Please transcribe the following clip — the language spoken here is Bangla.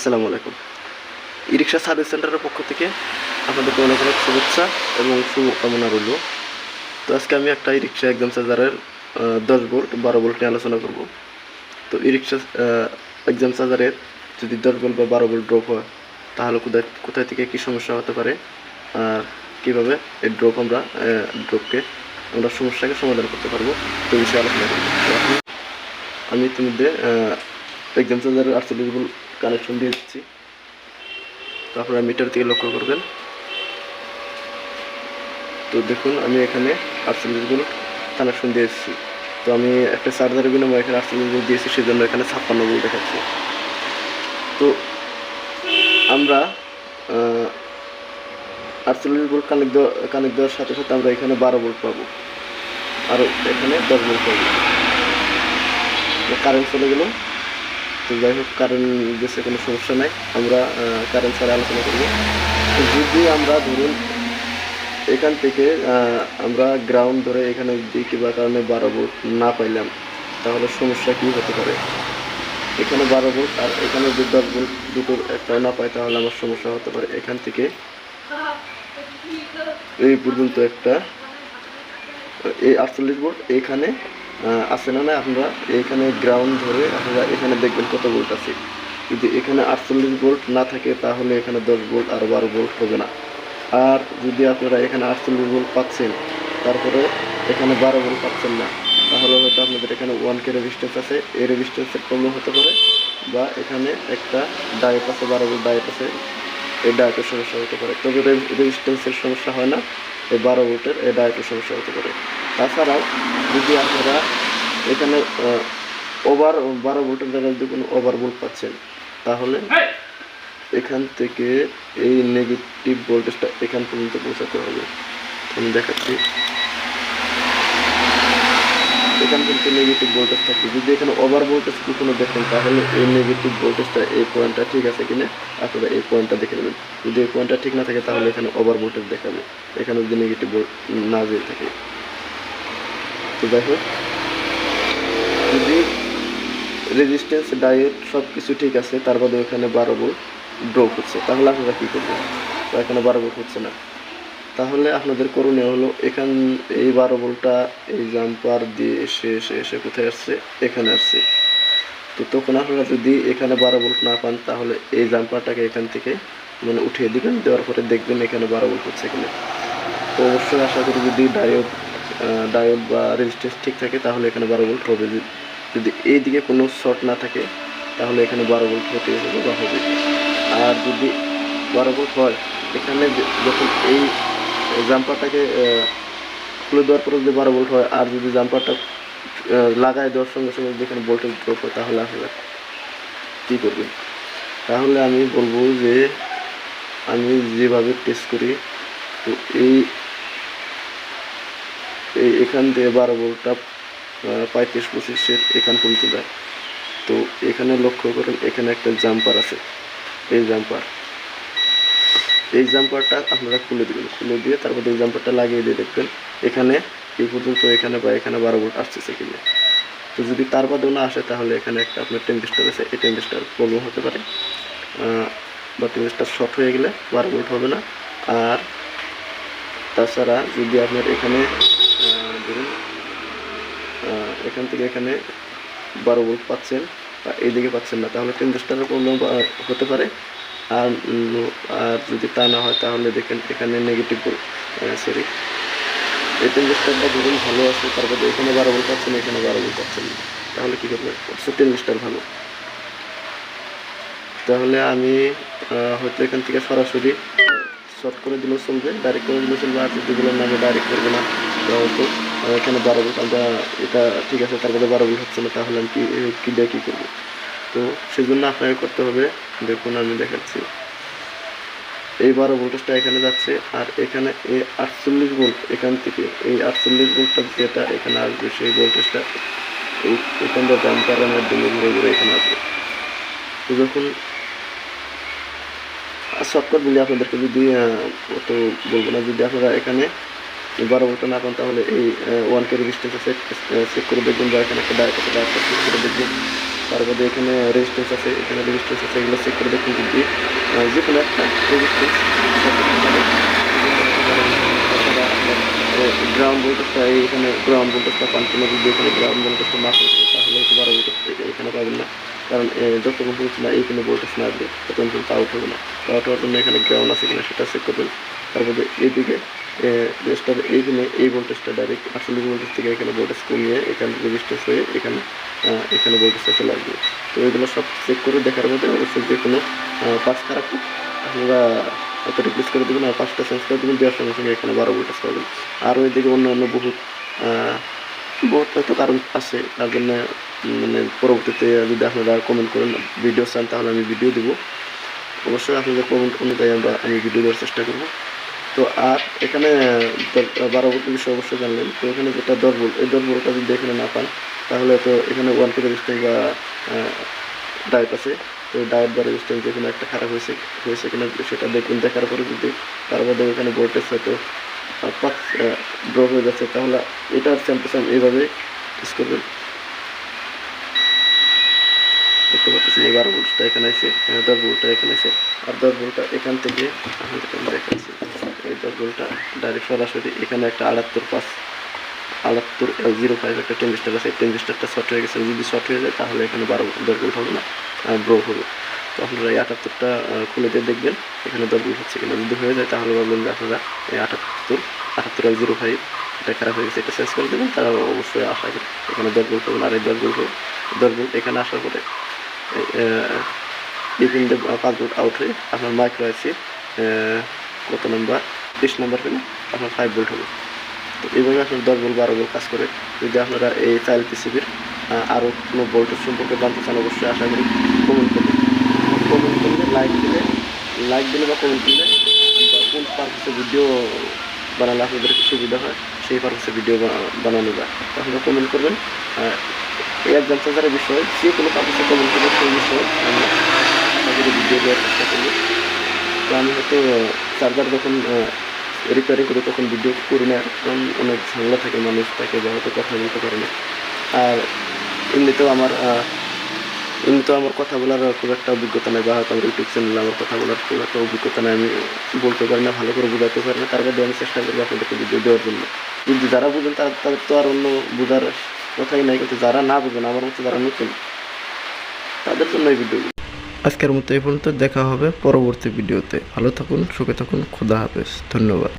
আসসালামু আলাইকুম। ই রিক্সা সার্ভিস সেন্টারের পক্ষ থেকে আপনাদেরকে অনেক অনেক শুভেচ্ছা এবং শুভকামনা রইল। তো আজকে আমি একটা ই রিক্সা এক্সাম চার্জারের দশ ভোল্ট বারো ভোল্ট নিয়ে আলোচনা করব। তো ই রিক্সা এক্সাম চার্জারের যদি দশ ভোল্ট বা বারো ভোল্ট ড্রপ হয়, তাহলে কোথায় কোথায় থেকে কী সমস্যা হতে পারে আর কীভাবে এই ড্রপ আমরা ড্রপকে আমরা সমস্যাকে সমাধান করতে পারব, তো বিষয়ে আলোচনা করব। আমি ইতিমধ্যে এক্সাম চার্জারের আটচল্লিশ ভোল্ট কানেকশন দিয়ে দিচ্ছি। তো আপনারা মিটার থেকে লক্ষ্য করবেন। তো দেখুন, আমি এখানে আটচল্লিশ ভোল্ট কানেকশন দিয়েছি তো আমি একটা চার্জারের বিনিময়ে এখানে আটচল্লিশ ভোল্ট দিয়েছি, সেজন্য এখানে ছাপ্পান্ন ভোল্ট দেখাচ্ছি। তো আমরা আটচল্লিশ ভোল্ট কানেক্ট দেওয়া কানেক্ট দেওয়ার সাথে সাথে আমরা এখানে বারো ভোল্ট পাবো। আর এখানে দশ ভোল্ট পাবো। কারেন্ট চলে গেল। তো যাই হোক কারেন্ট গেছে, কোনো সমস্যা নাই। আমরা কারেন্ট ছাড়া আলোচনা করব। তো যদি আমরা ধরুন, এখান থেকে আমরা গ্রাউন্ড ধরে এখানে যদি কিবা কারণে বারো ভোল্ট না পাইলাম, তাহলে সমস্যা কী হতে পারে? এখানে বারো ভোল্ট আর এখানে যদি দশ ভোল্ট দুটোর একটাও না পাই, তাহলে আমার সমস্যা হতে পারে। এখান থেকে এই পর্যন্ত একটা, এই আটচল্লিশ ভোল্ট এখানে আছে না না আপনারা? এখানে গ্রাউন্ড ধরে আপনারা এখানে দেখবেন কত ভোল্ট আছে। যদি এখানে আটচল্লিশ ভোল্ট না থাকে, তাহলে এখানে দশ ভোল্ট আর বারো ভোল্ট হবে না। আর যদি আপনারা এখানে আটচল্লিশ ভোল্ট পাচ্ছেন তারপরে এখানে বারো ভোল্ট পাচ্ছেন না, তাহলে হয়তো আপনাদের এখানে ওয়ান কে রেজিস্ট্যান্স আছে। এই রেজিস্ট্যান্সের প্রবলেম হতে পারে বা এখানে একটা ডায়েট আছে, বারো ভোল্ট ডায়েট আছে। এই ডায়েটের সমস্যা হতে পারে। তবে রেজিস্ট্যান্সের সমস্যা হয় না। এই বারো ভোল্টের এই ডায়েটের সমস্যা হতে পারে। তাছাড়াও যদি আপনারা এখানে ওভার বারো ভোল্টের জায়গায় যদি কোনো ওভার ভোল্ট পাচ্ছেন তাহলে এখান থেকে এই নেগেটিভ ভোল্টেজটা এখান পর্যন্ত পৌঁছাতে হবে। আমি দেখাচ্ছি। এখান পর্যন্ত নেগেটিভ ভোল্টেজ থাকবে। যদি এখানে ওভার ভোল্টেজ কোনো দেখেন তাহলে এই নেগেটিভ ভোল্টেজটা এই পয়েন্টটা ঠিক আছে কিনা আপনারা এই পয়েন্টটা দেখে নেবেন। যদি এই পয়েন্টটা ঠিক না থাকে তাহলে এখানে ওভার ভোল্টেজ দেখাবে। এখানে যদি নেগেটিভ না যেয়ে থাকে। তো যাই হোক যদি রেজিস্ট্যান্স ডায়েট সব কিছু ঠিক আছে, তার বাদে এখানে বারো ভোল্ট ড্রপ হচ্ছে। তাহলে আপনারা কী করবেন? তো এখানে বারো ভোল্ট হচ্ছে না। তাহলে আপনাদের করণীয় হলো এখান, এই বারো ভোল্টটা এই জাম্পার দিয়ে এসে এসে এসে কোথায় আসছে? এখানে আসছে। তো তখন আপনারা যদি এখানে বারো ভোল্ট না পান, তাহলে এই জাম্পারটাকে এখান থেকে মানে উঠিয়ে দিবেন। দেওয়ার পরে দেখবেন এখানে বারো ভোল্ট হচ্ছে কিনা। তো অবশ্যই আশা করি যদি ডায়োড ডায়োড বা রেজিস্ট্যান্স ঠিক থাকে, তাহলে এখানে বারো ভোল্ট হবে। যদি- যদি এই দিকে কোনো শর্ট না থাকে, তাহলে এখানে বারো ভোল্ট হতে হবে বা হবে। আর যদি বারো ভোল্ট হয়, এখানে যখন এই জাম্পারটাকে খুলে দেওয়ার পরে যদি বারো ভোল্ট হয়, আর যদি জাম্পারটা লাগায় দেওয়ার সঙ্গে সঙ্গে যদি এখানে ভোল্টেজ ড্রপ হয়, তাহলে আপনারা কী করবে? তাহলে আমি বলব যে, আমি যেভাবে টেস্ট করি, তো এই এই এখান থেকে বারো ভোল্টটা পঁয়ত্রিশ পঁচিশের এখান পর্যন্ত যায়। তো এখানে লক্ষ্য করেন, এখানে একটা জাম্পার আছে। এই জাম্পার। এই জাম্পারটা আপনারা খুলে দেবেন। খুলে দিয়ে তারপর এই জাম্পারটা লাগিয়ে দিয়ে দেখবেন, এখানে এই পর্যন্ত এখানে বা এখানে বারো ভোল্ট আসতেছে কিনা। তো যদি তার বাদেও না আসে, তাহলে এখানে একটা আপনার টেম্পেস্টার আছে। এই টেম্পেস্টার প্রবলেম হতে পারে। বা টেম্পেস্টার শর্ট হয়ে গেলে বারো ভোল্ট হবে না। আর তাছাড়া যদি আপনার এখানে আহ, এখান থেকে এখানে বারো ভোল্ট পাচ্ছেন এইদিকে পাচ্ছেন না। তাহলে টেম্পেস্টারের প্রবলেম হতে পারে। আর আর যদি তা না হয় তাহলে দেখেন এখানে নেগেটিভ সরি এই টেম্পেস্টারটা ধরুন ভালো আছে তারপরে এখানে বারো ভোল্ট পাচ্ছেন এখানে বারো ভোল্ট পাচ্ছেন তাহলে কী করবেন অবশ্যই টেম্পেস্টার ভালো। তাহলে আমি হয়তো এখান থেকে সরাসরি শর্ট করে দিলেও চলবে ডাইরেক্ট করে দিলেও চলবে আর যদি বলেন না আমি ডাইরেক্ট করব না হয়তো বারো ভোল্ট আমরা এটা ঠিক আছে তারপরে বারো ভোল্ট হচ্ছে না, তাহলে আমি কি কী দিয়ে কী করব? তো সেজন্য আপনাকে করতে হবে, দেখুন আমি দেখাচ্ছি। এই বারো ভোল্টেজটা এখানে যাচ্ছে, আর এখানে এই আটচল্লিশ ভোল্ট এখান থেকে, এই আটচল্লিশ ভোল্টটা যেটা এখানে আসবে, সেই ভোল্টেজটা এই এখানটা জাম্পারের মাধ্যমে ঘুরে ঘুরে এখানে আসবে। তো যখন শর্টকাট বলি আপনাদেরকে যদি অত বলব না, যদি আপনারা এখানে বারো ভোল্টটা না পান তাহলে এই ওয়ান কে রেজিস্ট্যান্সটা চেক চেক করে দেখবেন বা এখানে একটা ডায়েট আছে ডায়েটটা চেক করে দেখবেন। তারপরে এখানে রেজিস্ট্যান্স আছে, এখানে রেজিস্ট্যান্স আছে, এগুলো চেক করে দেখুন যদি যে কোনো একটা রেজিস্ট্যান্স গ্রাউন্ড ভোল্টেজটা এখানে গ্রাউন্ড ভোল্টেজটা পান কোনো, যদি এখানে গ্রাউন্ড ভোল্টেজটা না থাকে তাহলে হয়তো বারো ভোল্টেজ এখানে পাবেন না। কারণ যতক্ষণ পর্যন্ত না এইখানে ভোল্টেজ না আসবে, ততক্ষণ পর্যন্ত আউট না। আউট হওয়ার জন্য এখানে গ্রাউন্ড আছে কিনা সেটা চেক করবেন। তারপরে এইদিকে রেজিস্টার এইখানে এই ভোল্টেজটা ডাইরেক্ট আসলে ভোল্টেজ থেকে এখানে ভোল্টেজ কমিয়ে এখানে রেজিস্ট্যান্স হয়ে এখানে এখানে ভোল্টেজটা চলে আসবে। তো এগুলো সব চেক করে দেখার মধ্যে অবশ্যই যে কোনো পাঁচ খারাপ আপনারা একটা রিপ্লেস করে দেবেন আর পাঁচটা চেঞ্জ করে দেবেন, দেওয়ার সঙ্গে সঙ্গে এখানে বারো ভোল্টেজ পাবেন। আর ওইদিকে অন্য অন্য বহুত বহুত হয়তো কারণ আছে, তার জন্য মানে পরবর্তীতে যদি আপনারা কমেন্ট করেন ভিডিও চান, তাহলে আমি ভিডিও দেবো। অবশ্যই আপনাদের কমেন্ট অনুযায়ী আমরা, আমি ভিডিও দেওয়ার চেষ্টা করব। তো, আর এখানে দশ- বারো ভোল্টের বিষয়ে অবশ্যই জানলেন তো এখানে যেটা ভোল্ট, এই দশ ভোল্টটা যদি এখানে না পান, তাহলে তো এখানে ওয়ান কে রেজিস্ট্যান্স বা ডায়েট আছে। তো ডায়েট বা রেজিস্ট্যান্স যে কোনো একটা খারাপ হয়েছে হয়েছে কিনা সেটা দেখুন, দেখার পরে যদি তার মধ্যে এখানে ভোল্টেজ হয়তো পাঁচ ড্রপ হয়ে যাচ্ছে, তাহলে এটার টু সেম এইভাবে ইউজ করবেন। দেখতে পাচ্ছেন এই বারো এখানে আছে এখানে দশ ভোল্টটা এখানে আছে আর দশ ভোল্টটা এখান থেকে দেখাচ্ছি, এই দশ ভোল্টটা ডাইরেক্ট সরাসরি এখানে একটা আটাত্তর পাঁচ, আটাত্তর জিরো ফাইভ একটা টেম্পিস্টার আছে টেম্পিস্টারটা শর্ট হয়ে গেছে, যদি শর্ট হয়ে যায় তাহলে এখানে বারো দশ ভোল্ট হবে না ব্রো হবে। তো আপনারা এই আটাত্তরটা খুলে দিয়ে দেখবেন, এখানে দশ ভোল্ট হচ্ছে কিনা, যদি হয়ে যায় তাহলে ভাবলেন যে আপনারা এই আটাত্তর আটাত্তর জিরো ফাইভ এটা খারাপ হয়ে গেছে, এটা চেঞ্জ করে দেবেন তারা অবশ্যই আশা করি এখানে দশ ভোল্ট হবে আর এই দশ ভোল্ট হবে, দশ ভোল্ট এখানে আসার পরে পাঁচ ভোল্ট আউট হয়ে আপনার মাইক্রো আছে কত নাম্বার বিশ নাম্বার পিনে আপনার ফাইভ ভোল্ট হবে। তো এইভাবে আপনার দশ ভোল্ট বারো ভোল্ট কাজ করে। যদি আপনারা এই চাইল্ড পিসিবির আরও কোনো ভোল্টেজ সম্পর্কে জানতে চান, অবশ্যই আশা করি কমেন্ট করবেন। কমেন্ট করলে লাইক দিলে লাইক দিলে বা কমেন্ট বা কোন পারপাসে ভিডিও বানালে আপনাদের সুবিধা হয়, সেই পারপাসে ভিডিও বানানো যায়। তো আপনারা কমেন্ট করবেন একজন চার্জারের বিষয়ে, যে কোনো পারপাসে কমেন্ট করবেন সেই বিষয়ে ভিডিও দেওয়ার চেষ্টা করব। তো আমি হয়তো চার্জার যখন রিপেয়ারিং করি, তখন ভিডিও করি না, কারণ অনেক ঝামেলা থাকে, মানুষ তাকে হয়তো কথা বলতে পারে না। আর এমনিতেও আমার এমনিতেও আমার কথা বলার খুব একটা অভিজ্ঞতা নেই, বা হয়তো আমার ইউটিউব চ্যানেলে আমার কথা বলার খুব একটা অভিজ্ঞতা নেই, আমি বলতে পারি না, ভালো করে বোঝাতে পারি না, তার মধ্যে আমি চেষ্টা করব আপনাদেরকে ভিডিও দেওয়ার জন্য। কিন্তু যারা বুঝেন, তারা, তাদের তো আর অন্য বোঝার কথাই নাই কিন্তু যারা না বুঝেন আমার মতো যারা নতুন, তাদের জন্য এই ভিডিও আজকের মতো এই পর্যন্ত, দেখা হবে পরবর্তী ভিডিওতে ভালো থাকুন, সুখে থাকুন, খুদা হাফেজ। ধন্যবাদ।